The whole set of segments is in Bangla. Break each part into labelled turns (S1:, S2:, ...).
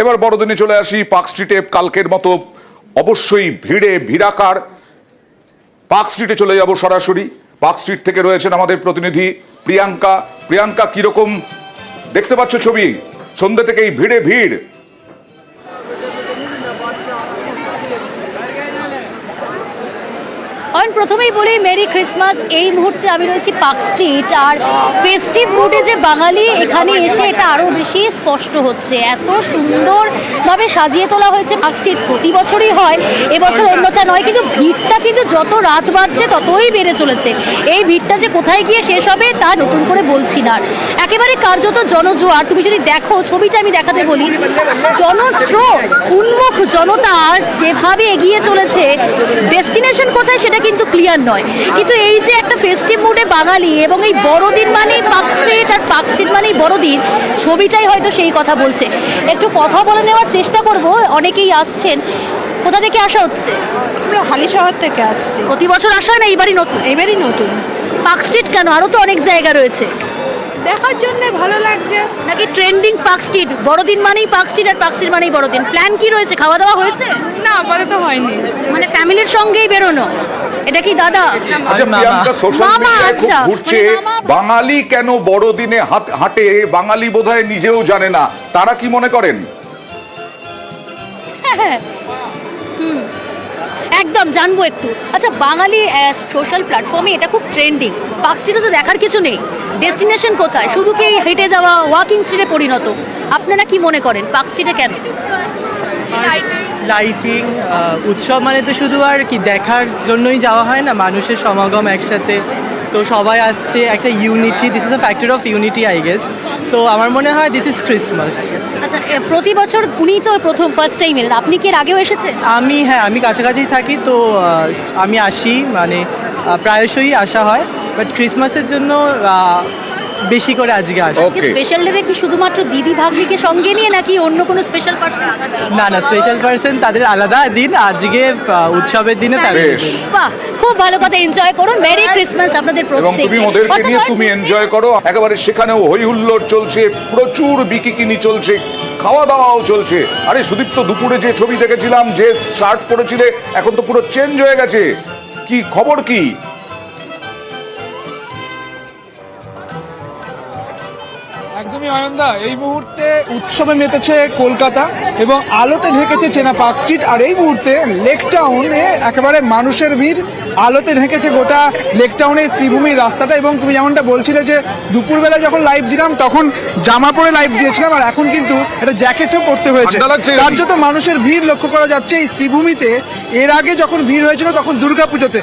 S1: এবার বড়দিনে চলে আসি পার্ক স্ট্রিটে কালকের মতো অবশ্যই ভিড়ে ভিড়াকার। পার্ক স্ট্রিটে চলে যাব সরাসরি। পার্ক স্ট্রিট থেকে রয়েছেন আমাদের প্রতিনিধি প্রিয়াঙ্কা। প্রিয়াঙ্কা, কীরকম? দেখতে পাচ্ছ ছবি? সন্ধ্যে থেকেই ভিড়ে ভিড়।
S2: অয়ন প্রথমেই বলি, মেরি ক্রিসমাস, এই মুহূর্তে আমি রয়েছি পার্ক স্ট্রিট, আর ফেস্টিভ মুডে যে বাঙালি এখানে এসে এটা আরও বেশি স্পষ্ট হচ্ছে। এত সুন্দরভাবে সাজিয়ে তোলা হয়েছে পার্ক স্ট্রিট। প্রতি বছরই হয়, এবছর অন্যথা নয়, কিন্তু ভিড়টা কিন্তু যত রাত বাড়ছে, ততই বেড়ে চলেছে। এই ভিড়টা যে কোথায় গিয়ে শেষ হবে, তা নতুন করে বলছি না। একেবারে কার্যত জনজোয়ার। তুমি যদি দেখো, ছবিটা আমি দেখাতে বলি, জনস্রোত, উন্মুখ জনতা যেভাবে এগিয়ে চলেছে ডেস্টিনেশন কোথায় সেটা কিন্তু ক্লিয়ার নয়। কিন্তু এই যে একটা ফেস্টিভ মুডে বাঙালি এবং এই বড়দিন মানেই পার্ক স্ট্রিট আর পার্ক স্ট্রিট মানেই বড়দিন ছবিটাই হয়তো সেই কথা বলছে। একটু কথা বলে নেওয়ার চেষ্টা করব অনেকেই আসছেন। কোথা থেকে আসা হচ্ছে?
S3: আমরা হালি শহর থেকে আসছি।
S2: প্রতি বছর আসা না? এইবারই নতুন?
S3: এবারই নতুন।
S2: পার্ক স্ট্রিট কেন? আরও তো অনেক জায়গা রয়েছে।
S3: দেখার জন্য ভালো লাগছে।
S2: নাকি ট্রেন্ডিং পার্ক স্ট্রিট বড়দিন মানেই পার্ক স্ট্রিট আর পার্ক স্ট্রিট মানেই বড়দিন। প্ল্যান কি রয়েছে? খাওয়া দাওয়া হয়েছে?
S3: না আপাতত হয়নি।
S2: মানে ফ্যামিলির সঙ্গেই বেরোনো? এটা কি দাদা?
S1: আচ্ছা প্রিয়াঙ্কা সোশ্যাল
S2: মামা,
S1: মিডিয়ায় খুব
S2: আচ্ছা।
S1: ঘুরছে।
S2: মানে
S1: বাঙালি কেন বড়দিনে হাত- হাঁটে? বাঙালি বোধহয় নিজেও জানে না। তারা কি মনে করেন?
S2: হ্যাঁ হুম। একদম জানব একটু। আচ্ছা বাঙালি সোশ্যাল প্ল্যাটফর্মে এটা খুব ট্রেন্ডিং পার্ক স্ট্রিটে তো দেখার কিছু নেই। ডেস্টিনেশন কোথায়? শুধু কি হেঁটে যাওয়া ওয়াকিং স্ট্রিটে পরিণত? আপনারা কি মনে করেন? পার্ক স্ট্রিটে কেন?
S4: লাইটিং উৎসব মানে তো শুধু আর কি দেখার জন্যই যাওয়া হয় না মানুষের সমাগম একসাথে। তো সবাই আসছে একটা unity this is a factor of unity I guess তো আমার মনে হয় দিস ইজ ক্রিসমাস
S2: আচ্ছা প্রতি বছর উনি তো প্রথম ফার্স্ট টাইম এলেন। আপনি কি এর আগেও এসেছেন?
S4: আমি হ্যাঁ আমি কাছাকাছি থাকি তো আমি আসি মানে প্রায়শই আসা হয়। বাট ক্রিসমাসের জন্য বেশি করে আজকে আসি।
S1: ওকে
S2: স্পেশাল ডে কি শুধুমাত্র দিদি ভাগ্নিকে সঙ্গে নিয়ে নাকি অন্য কোনো স্পেশাল পার্সন
S4: না না স্পেশাল পার্সন তাদের আলাদা দিন। আজকে আহ, উৎসবের দিনে তাদের
S1: বেশ।
S2: বাহ খুব ভালো কথা এনজয় করুন মেরি ক্রিসমাস আপনাদের
S1: এবং
S2: প্রত্যেককে।
S1: তুমি ওদেরকে নিয়ে তুমি এনজয় করো। একেবারে সেখানেও হই হুল্লোড় চলছে প্রচুর বিকিকিনি চলছে খাওয়া দাওয়াও চলছে। আরে সুদীপ্ত দুপুরে যে ছবি দেখেছিলাম যে শার্ট পরেছিলে এখন তো পুরো চেঞ্জ হয়ে গেছে। কি খবর কি?
S5: অয়নদা এই মুহূর্তে উৎসবে মেতেছে কলকাতা এবং আলোতে ঢেকেছে চেনা পার্ক স্ট্রিট। আর এই মুহূর্তে লেক টাউনে একেবারে মানুষের ভিড় আলোতে ঢেকেছে গোটা লেক টাউনের শ্রীভূমির রাস্তাটা এবং তুমি যেমনটা বলছিলে যে দুপুরবেলা যখন লাইভ দিলাম তখন জামা পরে লাইভ দিয়েছিলাম আর এখন কিন্তু একটা জ্যাকেটও পরতে হয়েছে? কার্যত মানুষের ভিড় লক্ষ্য করা যাচ্ছে এই শ্রীভূমিতে। এর আগে যখন ভিড় হয়েছিল তখন দুর্গাপুজোতে।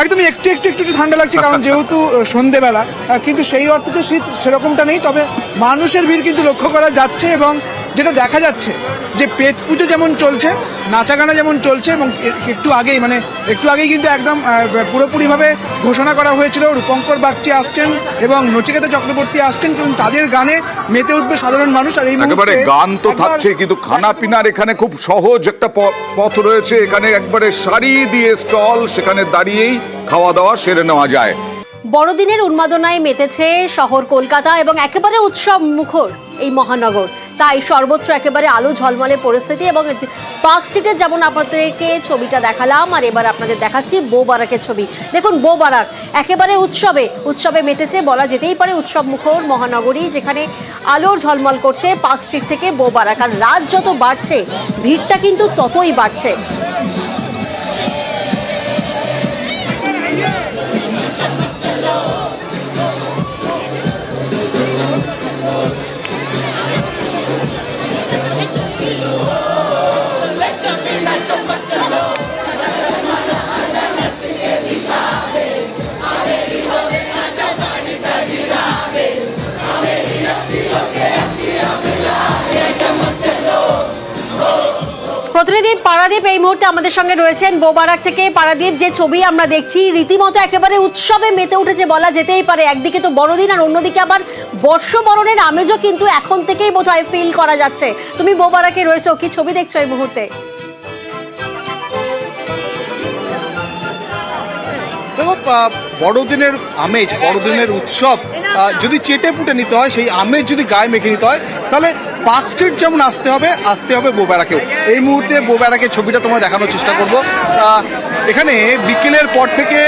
S5: একদমই একটু একটু একটু ঠান্ডা লাগছে, কারণ যেহেতু সন্ধেবেলা কিন্তু সেই অর্থে শীত সেরকমটা নেই, তবে মানুষের ভিড় কিন্তু লক্ষ্য করা যাচ্ছে এবং যেটা দেখা যাচ্ছে যে পেট পুজো যেমন চলছে নাচা গানা যেমন চলছে এবং একটু আগেই মানে একটু আগেই কিন্তু একদম পুরোপুরিভাবে ঘোষণা করা হয়েছিল। রূপঙ্কর বাগচি আসছেন এবং নচিকেতা চক্রবর্তী আসছেন এবং তাদের গানে মেতে উঠবে সাধারণ মানুষ। আর এই
S1: একেবারে গান তো থাকছে কিন্তু খানা পিনার এখানে খুব সহজ একটা পথ রয়েছে। এখানে একবারে সারি দিয়ে স্টল সেখানে দাঁড়িয়েই খাওয়া দাওয়া সেরে নেওয়া যায়।
S6: বড়দিনের উন্মাদনায় মেতেছে শহর কলকাতা এবং একেবারে উৎসব মুখর এই মহানগর। তাই সর্বত্র একেবারে আলো ঝলমলে পরিস্থিতি এবং পার্ক স্ট্রিটের যেমন আপনাদেরকে ছবিটা দেখালাম, আর এবার আপনাদের দেখাচ্ছি বোবারাকের ছবি। দেখুন বোবারাক, একেবারে উৎসবে উৎসবে মেতেছে, বলা যেতেই পারে উৎসব মুখর মহানগরী, যেখানে আলোর ঝলমল করছে পার্ক স্ট্রিট থেকে বোবারাক। আর রাত যত বাড়ছে, ভিড়টা কিন্তু ততই বাড়ছে। প্রতিনিধি পারাদীপ, এই মুহূর্তে আমাদের সঙ্গে রয়েছেন বোবারাক থেকে। পারাদীপ, যে ছবি আমরা দেখছি, রীতিমতো একেবারে উৎসবে মেতে উঠেছে বলা যেতেই পারে। একদিকে তো বড়দিন আর অন্যদিকে আবার বর্ষবরণের আমেজও কিন্তু এখন থেকেই বোধহয় ফিল করা যাচ্ছে। তুমি বোবারাকে রয়েছো কি ছবি দেখছ এই মুহূর্তে?
S7: বড়দিনের আমেজ বড়দিনের উৎসব যদি চেটে পুটে নিতে হয় সেই আমেজ যদি গায়ে মেখে নিতে হয় তাহলে পার্ক স্ট্রিট যেমন আসতে হবে আসতে হবে বোবেড়াকেও এই মুহূর্তে বোবেড়াকে ছবিটা তোমার দেখানোর চেষ্টা করব। এখানে বিকেলের পর থেকে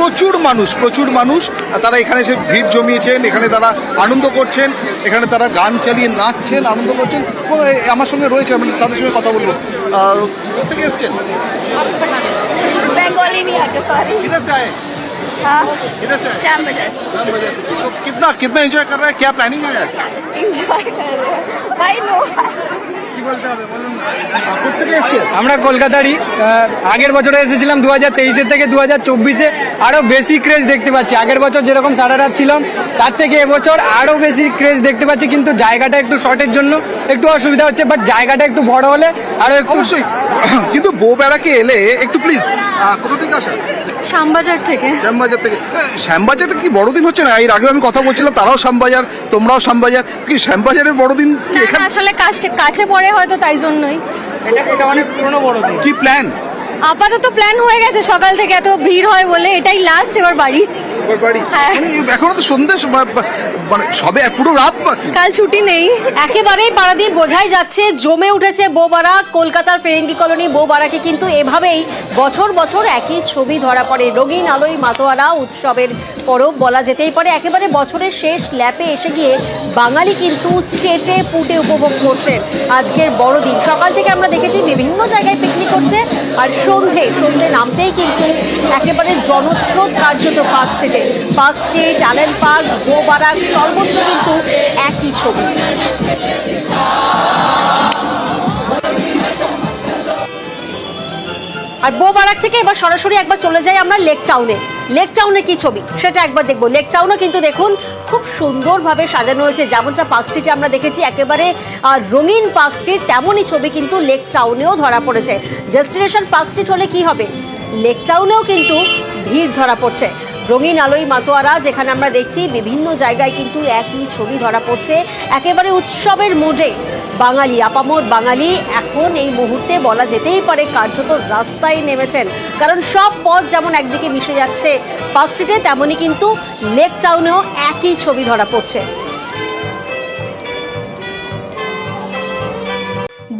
S7: প্রচুর মানুষ প্রচুর মানুষ তারা এখানে এসে ভিড় জমিয়েছেন এখানে তারা আনন্দ করছেন এখানে তারা গান চালিয়ে নাচছেন আনন্দ করছেন। আমার সঙ্গে রয়েছে আমি তাদের সঙ্গে কথা বলব। এসছেন?
S8: श्याम बाजार से
S7: राम बाजार से। तो कितना कितना एंजॉय कर रहा है क्या प्लानिंग है आज
S8: एंजॉय कर रहे हैं भाई नो
S7: কি বলতে হবে বলুন কোথেকে এসছেন
S4: আমরা কলকাতারই আহ, আগের বছরে এসেছিলাম দু হাজার তেইশের থেকে দু হাজার চব্বিশে আরও বেশি ক্রেজ দেখতে পাচ্ছি আগের বছর যেরকম সারা রাত ছিলাম তার থেকে এবছর আরও বেশি ক্রেজ দেখতে পাচ্ছি কিন্তু জায়গাটা একটু শর্টের জন্য একটু অসুবিধা হচ্ছে বাট জায়গাটা একটু বড় হলে আরও একটু
S7: অবশ্যই কিন্তু বউ বেড়াকে এলে একটু প্লিজ কোথা থেকে আসা?
S2: শ্যামবাজার থেকে।
S7: শ্যামবাজার থেকে। শ্যামবাজারটা কি বড়দিন হচ্ছে না? এর আগে আমি কথা বলছিলাম তারাও শ্যামবাজার তোমরাও শ্যামবাজার। কি শ্যামবাজারের বড়দিন কি এখানে
S2: আসলে কাছে কাছে পড়ে হয়তো তাই জন্যই।
S4: এটা এটা অনেক পুরোনো বড় দিন
S7: কি প্ল্যান
S2: আপাতত প্ল্যান হয়ে গেছে সকাল থেকে এত ভিড় হয় বলে এটাই লাস্ট এবার বাড়ি।
S7: বাড়ি।
S2: হ্যাঁ।
S7: মানে এখনও তো সন্ধ্যে মানে সবে পুরো রাত বাকি।
S2: কাল ছুটি নেই।
S6: একেবারেই পারাদীপ বোঝাই যাচ্ছে জমে উঠেছে বৌবারাক কলকাতার ফেরেঙ্গি কলোনি বৌবারাকে কিন্তু এভাবেই বছর বছর একই ছবি ধরা পড়ে। রঙিন আলোয় মাতোয়ারা উৎসবের পরব বলা যেতেই পারে। একেবারে বছরের শেষ ল্যাপে এসে গিয়ে বাঙালি কিন্তু চেটে পুটে উপভোগ করছে আজকের বড়দিন। সকাল থেকে আমরা দেখেছি বিভিন্ন জায়গায় পিকনিক করছে। আর সন্ধে সন্ধে নামতেই কিন্তু একেবারে জনস্রোত কার্যত পার্ক স্ট্রিটে পার্ক স্ট্রিট আলেন পার্ক বৌবারাক সর্বোচ্চ কিন্তু একই ছবি। আর বোবারাক থেকে এবার সরাসরি একবার চলে যাই আমরা লেক টাউনে। লেক টাউনে কি ছবি? সেটা একবার দেখব। লেক টাউনও কিন্তু দেখুন, খুব সুন্দরভাবে সাজানো হয়েছে। যেমনটা পার্ক স্ট্রিটে আমরা দেখেছি, একেবারে রঙিন পার্ক স্ট্রিট তেমনই ছবি কিন্তু লেক টাউনেও ধরা পড়েছে। ডেস্টিনেশন পার্ক স্ট্রিট হলে কি হবে? লেক টাউনেও কিন্তু ভিড় ধরা পড়ছে। রঙিন আলোই মাতোয়ারা, যেখানে আমরা দেখছি বিভিন্ন জায়গায় কিন্তু একই ছবি ধরা পড়ছে। একেবারে উৎসবের মুডে বাঙালি, আপামর বাঙালি এখন এই মুহূর্তে বলা যেতেই পারে কার্যত রাস্তায় নেমেছেন। কারণ সব পথ যেমন একদিকে মিশে যাচ্ছে, পার্ক স্ট্রিটে তেমনই কিন্তু লেক টাউনেও একই ছবি ধরা পড়ছে।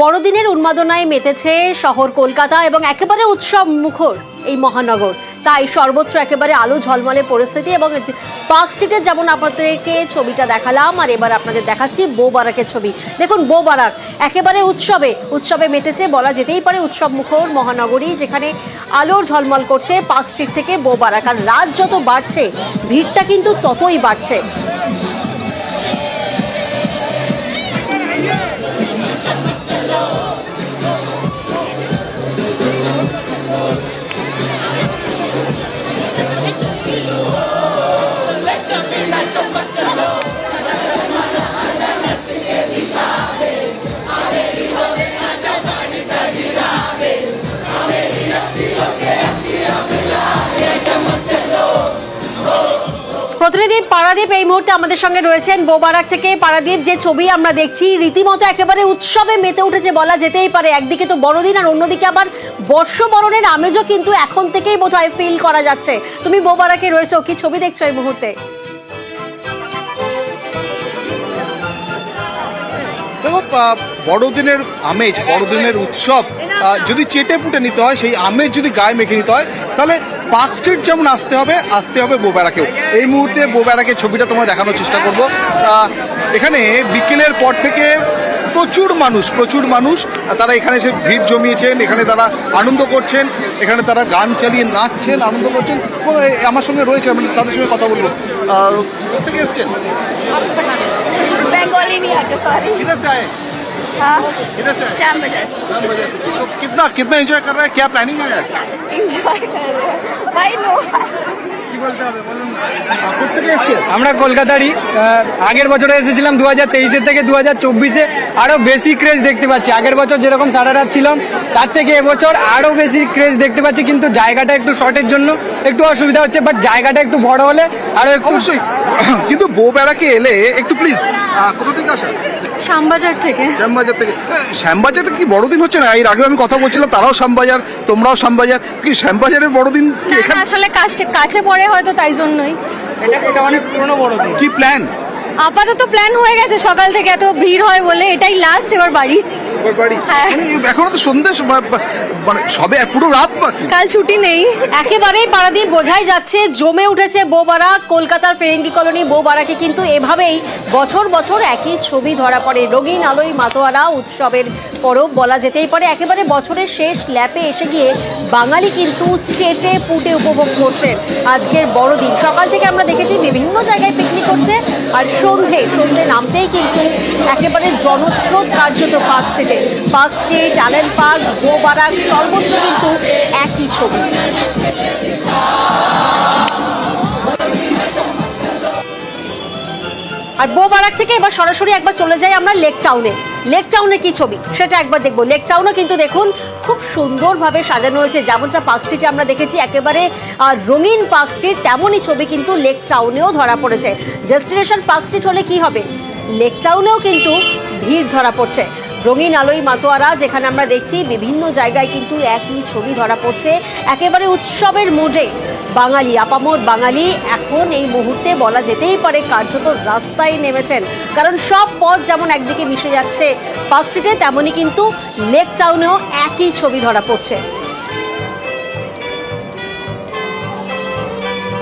S6: বড়দিনের উন্মাদনায় মেতেছে শহর কলকাতা এবং একেবারে উৎসব মুখর এই মহানগর। তাই সর্বত্র একেবারে আলো ঝলমলে পরিস্থিতি এবং পার্ক স্ট্রিটের যেমন আপনাদেরকে ছবিটা দেখালাম, আর এবার আপনাদের দেখাচ্ছি বোবারাকের ছবি। দেখুন বোবারাক, একেবারে উৎসবে উৎসবে মেতেছে বলা যেতেই পারে উৎসব মুখর মহানগরী, যেখানে আলোর ঝলমল করছে পার্ক স্ট্রিট থেকে বোবারাক। আর রাত যত বাড়ছে, ভিড়টা কিন্তু ততই বাড়ছে। প্রতিনিধি পারাদীপ এই মুহূর্তে আমাদের সঙ্গে রয়েছেন বোবারাক থেকে পারাদীপ যে ছবি আমরা দেখছি, রীতিমতো একেবারে উৎসবে মেতে উঠেছে বলা যেতেই পারে। একদিকে তো বড়দিন, আর অন্যদিকে আবার বর্ষবরণের আমেজও কিন্তু এখন থেকেই বোধহয় ফিল করা যাচ্ছে। তুমি বোবারাকে রয়েছো কি ছবি দেখছ এই মুহূর্তে?
S7: আহ, বড়দিনের আমেজ বড়দিনের উৎসব যদি চেটে পুটে নিতে হয় সেই আমেজ যদি গায়ে মেখে নিতে হয় তাহলে পার্ক স্ট্রিট যেমন আসতে হবে আসতে হবে বোবেড়াকেও এই মুহূর্তে বোবেড়াকে ছবিটা তোমার দেখানোর চেষ্টা করব। এখানে বিকেলের পর থেকে প্রচুর মানুষ প্রচুর মানুষ তারা এখানে এসে ভিড় জমিয়েছেন এখানে তারা আনন্দ করছেন এখানে তারা গান চালিয়ে নাচছেন আনন্দ করছেন আমার সঙ্গে রয়েছে আমি তাদের সঙ্গে কথা বলব। কোথেকে এসছেন?
S8: बंगाली नहीं आते सॉरी
S7: किधर से आए
S8: हाँ
S7: किधर से आए
S8: श्याम बाजार से
S7: राम बाजार से। तो कितना कितना एंजॉय कर रहा है क्या प्लानिंग है आज
S8: एंजॉय कर रहे हैं भाई नो
S7: কি বলতে হবে বলুন কোথেকে এসছেন
S4: আমরা কলকাতারই আহ, আগের বছরে এসেছিলাম দু হাজার তেইশের থেকে দু হাজার চব্বিশে আরও বেশি ক্রেজ দেখতে পাচ্ছি আগের বছর যেরকম সারা রাত ছিলাম তার থেকে এবছর আরও বেশি ক্রেজ দেখতে পাচ্ছি কিন্তু জায়গাটা একটু শর্টের জন্য একটু অসুবিধা হচ্ছে বাট জায়গাটা একটু বড় হলে আরও একটু
S7: অবশ্যই কিন্তু বউ বেড়াকে এলে একটু প্লিজ কোথা থেকে আসা?
S2: শ্যামবাজার থেকে।
S7: শ্যামবাজার থেকে। হ্যাঁ, শ্যামবাজারটা কি বড়দিন হচ্ছে না? এর আগেও আমি কথা বলছিলাম তারাও শ্যামবাজার তোমরাও শ্যামবাজার। কি শ্যামবাজারের বড়দিন কি এখানে?
S2: আসলে কাছে কাছে পড়ে হয়তো তাই জন্যই।
S4: এটা এটা অনেক পুরনো বড় দিন
S7: কি প্ল্যান
S2: আপাতত প্ল্যান হয়ে গেছে সকাল থেকে এত ভিড় হয় বলে এটাই লাস্ট এবার বাড়ি।
S7: এখনও তো সন্ধ্যে বা- বা- মানে সবে পুরো রাত বাকি
S2: কাল ছুটি নেই।
S6: একেবারেই পারাদ্বীপ বোঝাই যাচ্ছে জমে উঠেছে বৌবারা কলকাতার ফেরেঙ্গি কলোনি বৌবারাকে কিন্তু এভাবেই বছর বছর একই ছবি ধরা পড়ে। রঙিন আলোয় মাতোয়ারা উৎসবের পরব বলা যেতেই পারে। একেবারে বছরের শেষ ল্যাপে এসে গিয়ে বাঙালি কিন্তু চেটে পুটে উপভোগ করছেন আজকের বড়দিন। সকাল থেকে আমরা দেখেছি বিভিন্ন জায়গায় পিকনিক করছে আর সন্ধে সন্ধে নামতেই কিন্তু একেবারে জনস্রোত কার্যত পার্ক স্ট্রিটে পার্ক স্ট্রিট অ্যালেন পার্ক গোবারাক সর্বত্র কিন্তু একই ছবি। আর বো বারাক থেকে এবার সরাসরি একবার চলে যাই আমরা লেক টাউনে। লেক টাউনে কি ছবি? সেটা একবার দেখব। লেক টাউনও কিন্তু দেখুন, খুব সুন্দরভাবে সাজানো হয়েছে। যেমনটা পার্ক স্ট্রিটে আমরা দেখেছি, একেবারে রঙিন পার্ক স্ট্রিট তেমনই ছবি কিন্তু লেক টাউনেও ধরা পড়েছে। ডেস্টিনেশন পার্ক স্ট্রিট হলে কি হবে? লেক টাউনেও কিন্তু ভিড় ধরা পড়ছে। রঙিন আলোয় মাতোয়ারা, যেখানে আমরা দেখছি বিভিন্ন জায়গায় কিন্তু একই ছবি ধরা পড়ছে। একেবারে উৎসবের মুডে বাঙালি, আপামর বাঙালি এখন এই মুহূর্তে বলা যেতেই পারে কার্যত রাস্তায় নেমেছেন। কারণ সব পথ যেমন একদিকে মিশে যাচ্ছে পার্ক স্ট্রিটে তেমনই কিন্তু লেক টাউনেও একই ছবি ধরা পড়ছে।